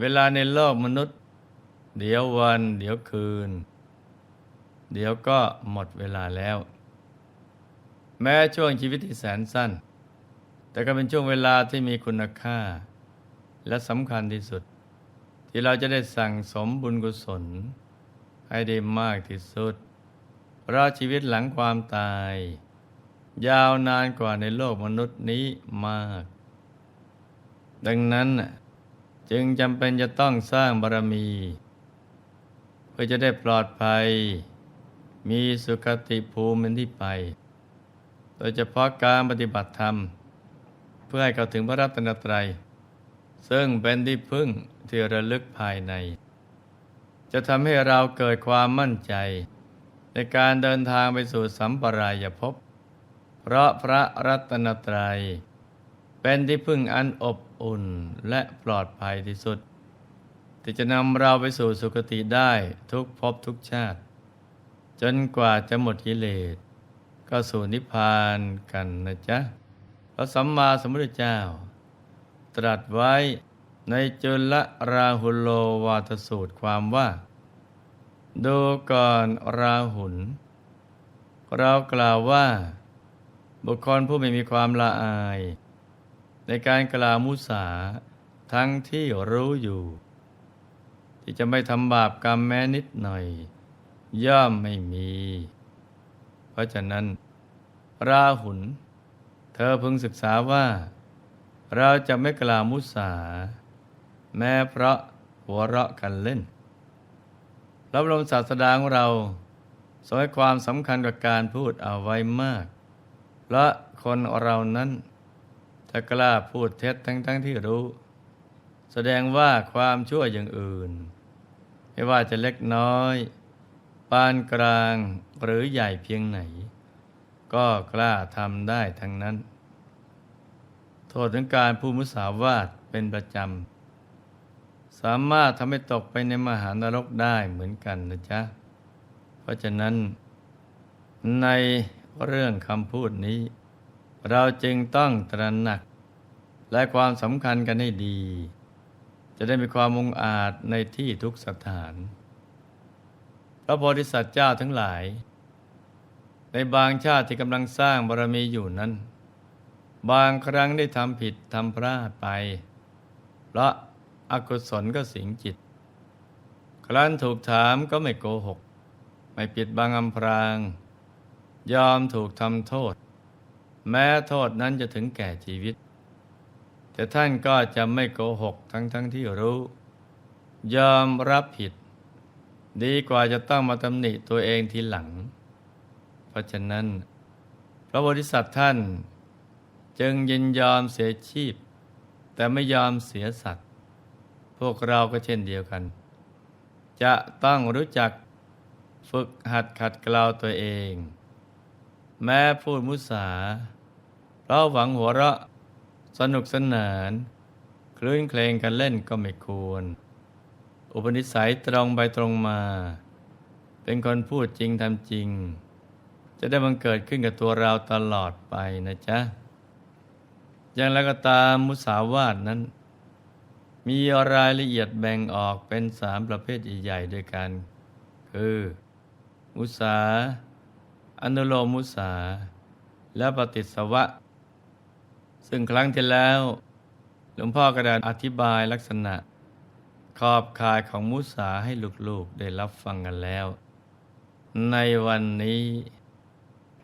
เวลาในโลกมนุษย์ เดี๋ยววัน เดี๋ยวคืน เดี๋ยวก็หมดเวลาแล้ว แม้ช่วงชีวิตที่แสนสั้น แต่ก็เป็นช่วงเวลาที่มีคุณค่า และสำคัญที่สุด ที่เราจะได้สั่งสมบุญกุศล ให้ได้มากที่สุดเพราะชีวิตหลังความตาย ยาวนานกว่าในโลกมนุษย์นี้มาก ดังนั้นน่ะ จึงจำเป็นจะต้องสร้างบารมี เพื่อจะได้ปลอดภัย มีสุขติภูมิเป็นที่ไป โดยเฉพาะการปฏิบัติธรรม เพื่อให้เข้าถึงพระรัตนตรัย ซึ่งเป็นที่พึ่งที่ระลึกภายใน จะทำให้เราเกิดความมั่นใจ ในการเดินทางไปสู่สัมปรายภพเพราะพระรัตนตรัย เป็นที่พึ่งอันอบอุ่นและปลอดภัยที่สุด ที่จะนำเราไปสู่สุคติได้ทุกภพทุกชาติ จนกว่าจะหมดกิเลสก็สู่นิพพานกันนะจ๊ะ พระสัมมาสัมพุทธเจ้า ตรัสไว้ในจุลราหุโลวาทสูตรความว่า ดูก่อนราหุลเรากล่าวว่า บุคคลผู้ไม่มีความละอาย ในการกล่าวมุสาทั้งที่รู้อยู่ ที่จะไม่ทำบาปกรรมแม้นิดหน่อย ย่อมไม่มี เพราะฉะนั้น ราหุลเธอพึงศึกษาว่า เราจะไม่กล่าวมุสา แม้เพราะหัวเราะกันเล่นระบรมศาสดาของเราทรงให้ความสำคัญกับการพูดเอาไว้มากเพราะคนเรานั้น ถ้ากล้าพูดเท็จทั้งๆทที่รู้ แสดงว่าความชั่วอย่างอื่น ไม่ว่าจะเล็กน้อย ปานกลางหรือใหญ่เพียงไหน ก็กล้าทำได้ทั้งนั้น โทษถึงการพูดมุสาวาทเป็นประจำ สามารถทำให้ตกไปในมหานรกได้เหมือนกันนะจ๊ะ เพราะฉะนั้นในเรื่องคำพูดนี้ เราจึงต้องตระหนัก และความสำคัญกันให้ดี จะได้มีความมุงอาจในที่ทุกสถาน พระโพธิสัตว์เจ้าทั้งหลาย ในบางชาติที่กำลังสร้างบารมีอยู่นั้น บางครั้งได้ทำผิดทำพลาดไป เพราะอากุศลก็สิงจิต ครั้นถูกถามก็ไม่โกหก ไม่ปิดบังอำพราง ยอมถูกทำโทษ แม้โทษนั้นจะถึงแก่ชีวิต แต่ท่านก็จะไม่โกหกทั้งทั้งที่รู้ ยอมรับผิด ดีกว่าจะต้องมาตำหนิตัวเองทีหลัง เพราะฉะนั้น พระบริษัทท่านจึงยินยอมเสียชีพ แต่ไม่ยอมเสียสัตว์ พวกเราก็เช่นเดียวกัน จะต้องรู้จักฝึกหัดขัดเกลาตัวเอง แม้พูดมุสา เราหวังหัวเราะสนุกสนาน คลื่นเพลงกันเล่นก็ไม่ควร อุปนิสัยตรงไปตรงมา เป็นคนพูดจริงทำจริง จะได้บังเกิดขึ้นกับตัวเราตลอดไปนะจ๊ะ อย่างไรก็ตามมุสาวาทนั้น มีรายละเอียดแบ่งออกเป็นสามประเภทใหญ่ๆด้วยกัน คือมุสาอนุโลมมุสาและปฏิสวะ ซึ่งครั้งที่แล้ว หลวงพ่อกระดานอธิบายลักษณะ ขอบข่ายของมุสาให้ลูกๆได้รับฟังกันแล้ว ในวันนี้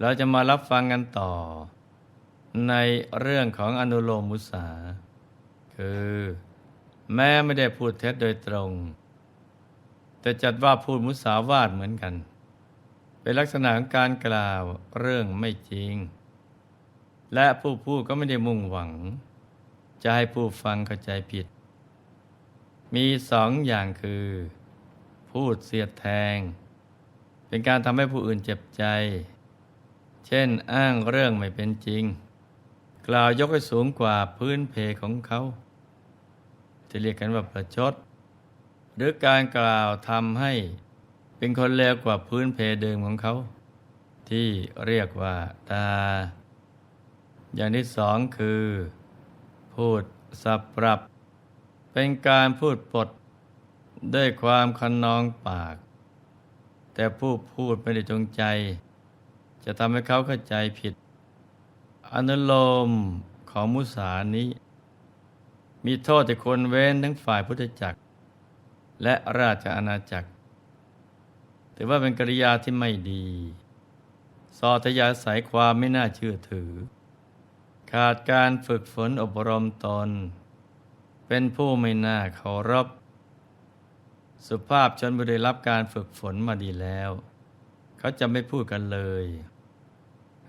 เราจะมารับฟังกันต่อ ในเรื่องของอนุโลมมุสา คือ แม้ไม่ได้พูดเท็จโดยตรง แต่จัดว่าพูดมุสาวาทเหมือนกัน เป็นลักษณะของการกล่าวเรื่องไม่จริง และผู้พูดก็ไม่ได้มุ่งหวัง จะให้ผู้ฟังเข้าใจผิด มีสองอย่างคือ พูดเสียดแทง เป็นการทำให้ผู้อื่นเจ็บใจ เช่นอ้างเรื่องไม่เป็นจริง กล่าวยกให้สูงกว่าพื้นเพของเขาที่เรียกกันว่าประชด หรือการกล่าวทำให้เป็นคนเลวกว่าพื้นเพเดิมของเขา ที่เรียกว่าตา อย่างที่สองคือ พูดสับปรับ เป็นการพูดปด ด้วยความคันนองปาก แต่ผู้พูดไม่ได้จงใจ จะทำให้เขาเข้าใจผิด อนุโลมของมุสานี้ มีโทษแต่คนเว้นทั้งฝ่ายพุทธจักร และราชอาณาจักรถือว่าเป็นกริยาที่ไม่ดี สอทยาสายความไม่น่าเชื่อถือ ขาดการฝึกฝนอบรมตน เป็นผู้ไม่น่าเคารพ สุภาพชนบุได้รับการฝึกฝนมาดีแล้ว เขาจะไม่พูดกันเลย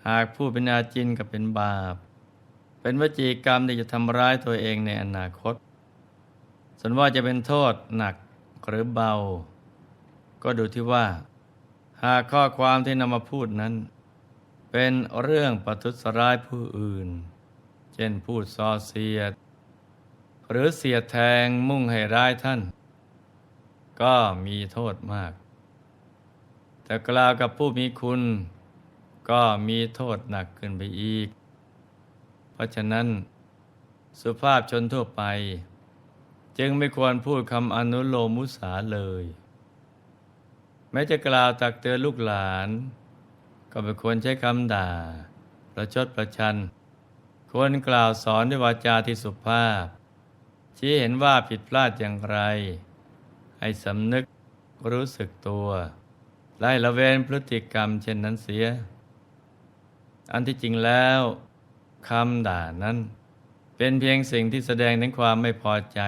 หากพูดเป็นอาจินกับเป็นบาป เป็นวจีกรรมที่จะทำร้ายตัวเองในอนาคต ส่วนว่าจะเป็นโทษหนักหรือเบา ก็ดูที่ว่า หากข้อความที่นำมาพูดนั้น เป็นเรื่องประทุษร้ายผู้อื่น เช่นพูดส่อเสียด หรือเสียแทงมุ่งให้ร้ายท่าน ก็มีโทษมาก แต่กล่าวกับผู้มีคุณ ก็มีโทษหนักขึ้นไปอีก เพราะฉะนั้น สุภาพชนทั่วไป จึงไม่ควรพูดคำอนุโลมุสาเลย แม้จะกล่าวตักเตือนลูกหลาน ก็ไม่ควรใช้คำด่า ประชดประชัน ควรกล่าวสอนด้วยวาจาที่สุภาพ ชี้เห็นว่าผิดพลาดอย่างไร ให้สำนึกรู้สึกตัว ไล่ละเวนพฤติกรรมเช่นนั้นเสีย อันที่จริงแล้วคำด่านั้น เป็นเพียงสิ่งที่แสดงถึงความไม่พอใจ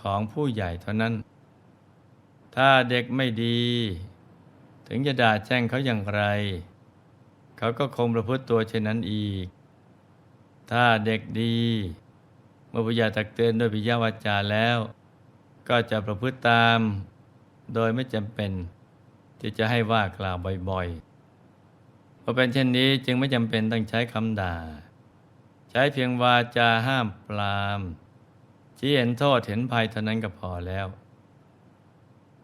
ของผู้ใหญ่เท่านั้น ถ้าเด็กไม่ดี ถึงจะด่าแช่งเขาอย่างไร เขาก็คงประพฤติตัวเช่นนั้นอีก ถ้าเด็กดี เมื่อผู้ใหญ่ตักเตือนด้วยปิยาวาจาแล้ว ก็จะประพฤติตาม โดยไม่จำเป็น ที่จะให้ว่ากล่าวบ่อยๆเพราะเป็นเช่นนี้จึงไม่จำเป็นต้องใช้คำด่า ใช้เพียงวาจาห้ามปรามชี้เห็นโทษเห็นภัยเท่านั้นก็พอแล้ว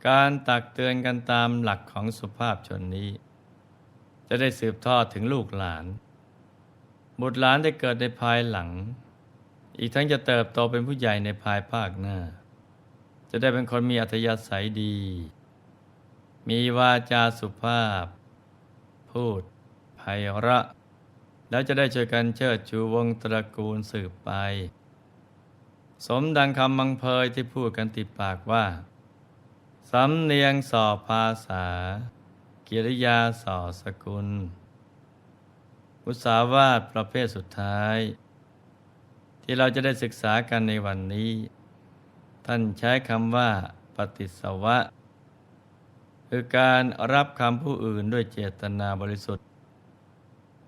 การตักเตือนกันตามหลักของสุภาพชนนี้ จะได้สืบทอดถึงลูกหลาน บุตรหลานได้เกิดในภายหลัง อีกทั้งจะเติบโตเป็นผู้ใหญ่ในภายภาคหน้า จะได้เป็นคนมีอัธยาศัยดี มีวาจาสุภาพ พูดไพเราะแล้วจะได้ช่วยกันเชิดชูวงศตระกูลสืบไป สมดังคำบังเพยที่พูดกันติดปากว่า สำเนียงสอบภาษา กิริยาสอสกุล อุตสาวาทประเภทสุดท้าย ที่เราจะได้ศึกษากันในวันนี้ ท่านใช้คำว่า ปฏิสวะ คือการรับคำผู้อื่นด้วยเจตนาบริสุทธิ์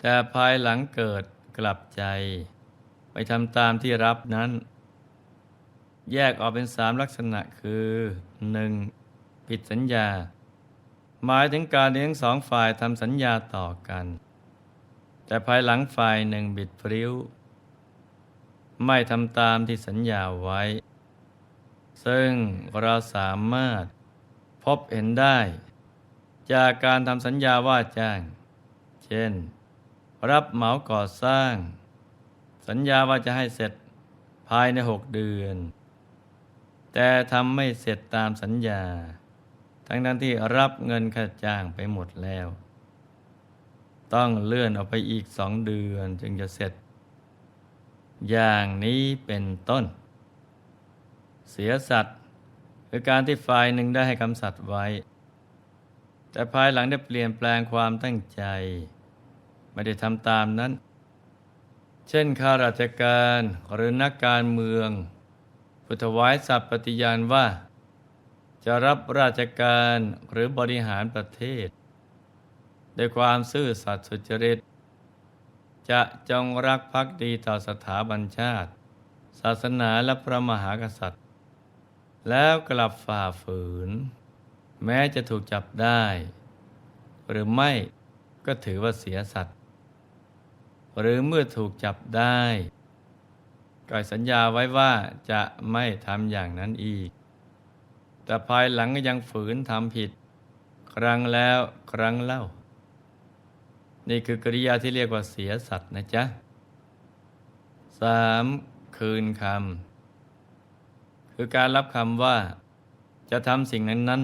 แต่ภายหลังเกิดกลับใจ ไปทำตามที่รับนั้น แยกออกเป็นสามลักษณะคือหนึ่ง ผิดสัญญา หมายถึงการที่ทั้งสองฝ่ายทำสัญญาต่อกัน แต่ภายหลังฝ่ายหนึ่งบิดพริ้ว ไม่ทำตามที่สัญญาไว้ ซึ่งเราสามารถพบเห็นได้ จากการทำสัญญาว่าจ้าง เช่น รับเหมาก่อสร้าง สัญญาว่าจะให้เสร็จภายในหกเดือน แต่ทำไม่เสร็จตามสัญญา ทั้งนั้นที่รับเงินค่าจ้างไปหมดแล้ว ต้องเลื่อนออกไปอีกสองเดือนจึงจะเสร็จ อย่างนี้เป็นต้น เสียสัตว์คือการที่ฝ่ายหนึ่งได้ให้คำสัตว์ไว้ แต่ภายหลังได้เปลี่ยนแปลงความตั้งใจ ไม่ได้ทำตามนั้น เช่นข้าราชการหรือนักการเมืองพุทธวายสัตว์ปฏิญาณว่า จะรับราชการหรือบริหารประเทศ ด้วยความซื่อสัตย์สุจริต จะจงรักภักดีต่อสถาบันชาติ ศาสนาและพระมหากษัตริย์ แล้วกลับฝ่าฝืน แม้จะถูกจับได้ หรือไม่ก็ถือว่าเสียสัตว์หรือเมื่อถูกจับได้ก็สัญญาไว้ว่าจะไม่ทำอย่างนั้นอีก แต่ภายหลังก็ยังฝืนทำผิด ครั้งแล้วครั้งเล่า นี่คือกริยาที่เรียกว่าเสียสัตว์นะจ๊ะสามคืนคำคือการรับคำว่า จะทำสิ่งนั้น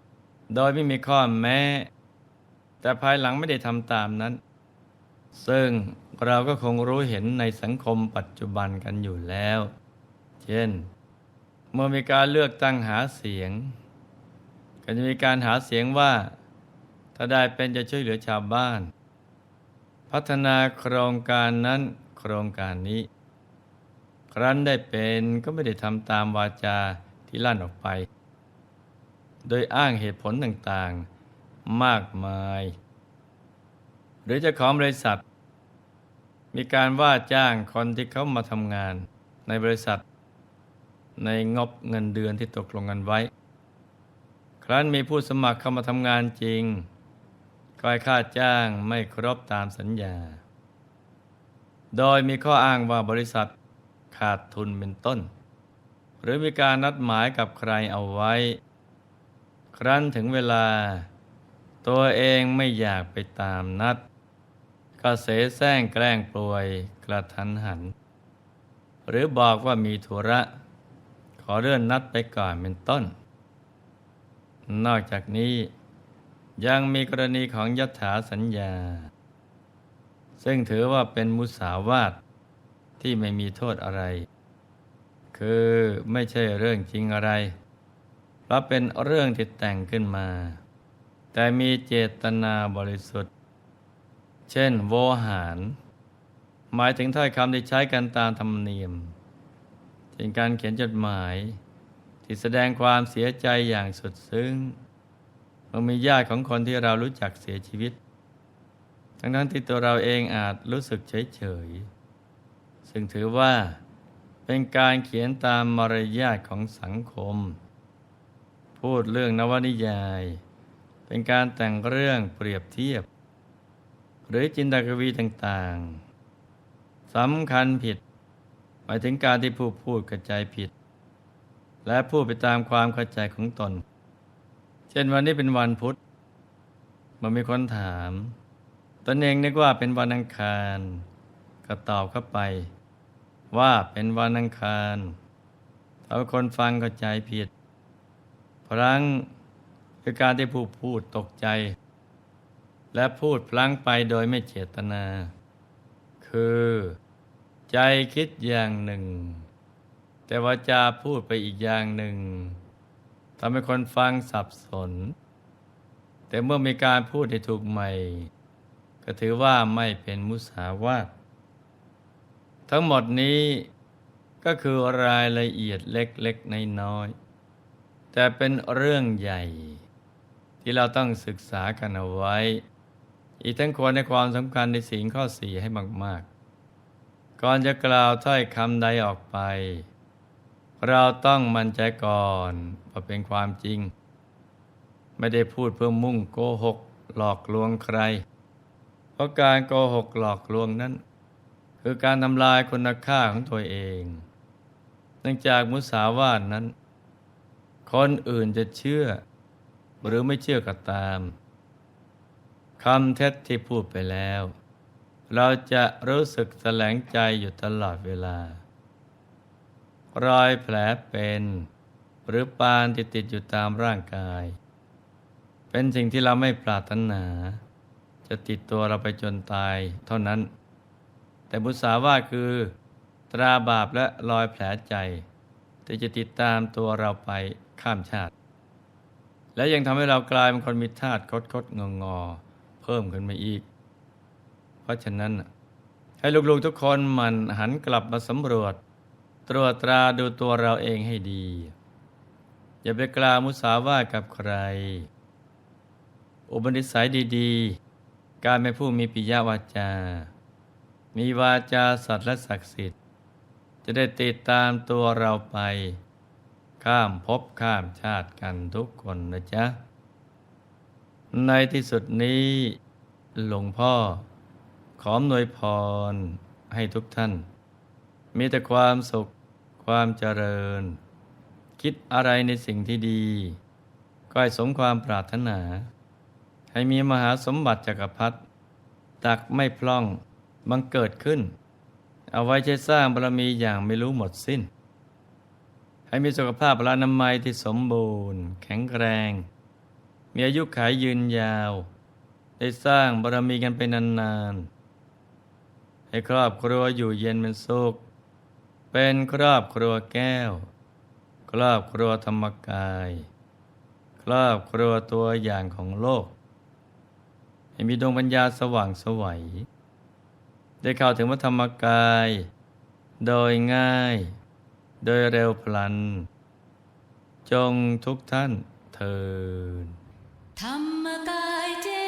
ๆโดยไม่มีข้อแม้ แต่ภายหลังไม่ได้ทำตามนั้น ซึ่งเราก็คงรู้เห็นในสังคมปัจจุบันกันอยู่แล้ว เช่น เมื่อมีการเลือกตั้งหาเสียง ก็จะมีการหาเสียงว่า ถ้าได้เป็นจะช่วยเหลือชาวบ้าน พัฒนาโครงการนั้นโครงการนี้ ครั้นได้เป็นก็ไม่ได้ทำตามวาจาที่ลั่นออกไป โดยอ้างเหตุผลต่างๆมากมาย หรือจะของบริษัท มีการว่าจ้างคนที่เขามาทำงานในบริษัท ในงบเงินเดือนที่ตกลงกันไว้ ครั้นมีผู้สมัครเข้ามาทำงานจริงก็ให้ค่าจ้างไม่ครบตามสัญญา โดยมีข้ออ้างว่าบริษัทขาดทุนเป็นต้น หรือมีการนัดหมายกับใครเอาไว้ ครั้นถึงเวลา ตัวเองไม่อยากไปตามนัด ก็เสแสร้งแกล้งป่วยกระทันหัน หรือบอกว่ามีธุระ อเลื่อนนัดไปก่อนเป็นต้น นอกจากนี้ยังมีกรณีของยัถาสัญญา ซึ่งถือว่าเป็นมุสาวาทที่ไม่มีโทษอะไร คือไม่ใช่เรื่องจริงอะไรเพราะเป็นเรื่องที่แต่งขึ้นมา แต่มีเจตนาบริสุทธิ์ เช่น โวหาร หมายถึงถ้อยคำที่ใช้กันตามธรรมเนียม เช่นการเขียนจดหมาย ที่แสดงความเสียใจอย่างสุดซึ้งเมื่อมีญาติของคนที่เรารู้จักเสียชีวิต ทั้งนั้นที่ตัวเราเองอาจรู้สึกเฉยเฉยๆซึ่งถือว่าเป็นการเขียนตามมารยาทของสังคม พูดเรื่องนวนิยาย เป็นการแต่งเรื่องเปรียบเทียบ หรือจินตกวีต่างๆสำคัญผิด มายถึงการที่ผู้พูดกระจายผิด และพูดไปตามความเข้าใจของตน เช่นวันนี้เป็นวันพุธมันมีคนถาม ตนเองนึกว่าเป็นวันอังคาร ก็ตอบเข้าไป ว่าเป็นวันอังคารทำให้คนฟังเข้าใจผิด พลังคือการที่ผู้พูดตกใจ และพูดพลั้งไปโดยไม่เจตนา คือ ใจคิดอย่างหนึ่ง แต่ว่าจาพูดไปอีกอย่างหนึ่งทำให้คนฟังสับสน แต่เมื่อมีการพูดให้ถูกใหม่ ก็ถือว่าไม่เป็นมุสาวาททั้งหมดนี้ก็คือรายละเอียดเล็กๆน้อยๆแต่เป็นเรื่องใหญ่ ที่เราต้องศึกษากันเอาไว้ อีกทั้งควรในความสำคัญในสิ่งข้อสี่ให้มาก ก่อนจะกล่าวถ้อยคำใดออกไป เราต้องมั่นใจก่อนว่าเป็นความจริง ไม่ได้พูดเพื่อมุ่งโกหกหลอกลวงใคร เพราะการโกหกหลอกลวงนั้น คือการทำลายคุณค่าของตัวเอง เนื่องจากมุสาวาทนั้น คนอื่นจะเชื่อ หรือไม่เชื่อก็ตามคำเท็จที่พูดไปแล้ว เราจะรู้สึกแสลงใจอยู่ตลอดเวลา รอยแผลเป็น หรือปานที่ติดอยู่ตามร่างกาย เป็นสิ่งที่เราไม่ปรารถนา จะติดตัวเราไปจนตายเท่านั้น แต่บุษาวาคือ ตราบาปและรอยแผลใจ ที่จะติดตามตัวเราไปข้ามชาติ และยังทำให้เรากลายเป็นคนมีธาตุคดคดงองอเพิ่มขึ้นมาอีก ราะฉะนั้น ให้ลูกๆทุกคนมันหันกลับมาสำรวจ ตรวจตราดูตัวเราเองให้ดี อย่าไปกล่าวมุสาว่ากับใคร อุปนิสัยดีๆ การเป็นผู้มีปิยวาจา มีวาจาสัตว์และศักดิ์สิทธิ์ จะได้ติดตามตัวเราไป ข้ามภพข้ามชาติกันทุกคนนะจ๊ะในที่สุดนี้หลวงพ่อ ขออำนวยพรให้ทุกท่าน มีแต่ความสุขความเจริญ คิดอะไรในสิ่งที่ดี ก็ให้สมความปรารถนา ให้มีมหาสมบัติจักรพรรดิตักไม่พล่องบังเกิดขึ้น เอาไว้ใช้สร้างบารมีอย่างไม่รู้หมดสิ้น ให้มีสุขภาพพลานามัยที่สมบูรณ์ แข็งแรง มีอายุขายยืนยาว ได้สร้างบารมีกันไปนานๆ ให้ครอบครัวอยู่เย็นเป็นสุข เป็นครอบครัวแก้ว ครอบครัวธรรมกาย ครอบครัวตัวอย่างของโลก ให้มีดวงปัญญาสว่างสวัย ได้เข้าถึงวัธรรมกาย โดยง่าย โดยเร็วพลัน จงทุกท่านเทินธรรมกายเจ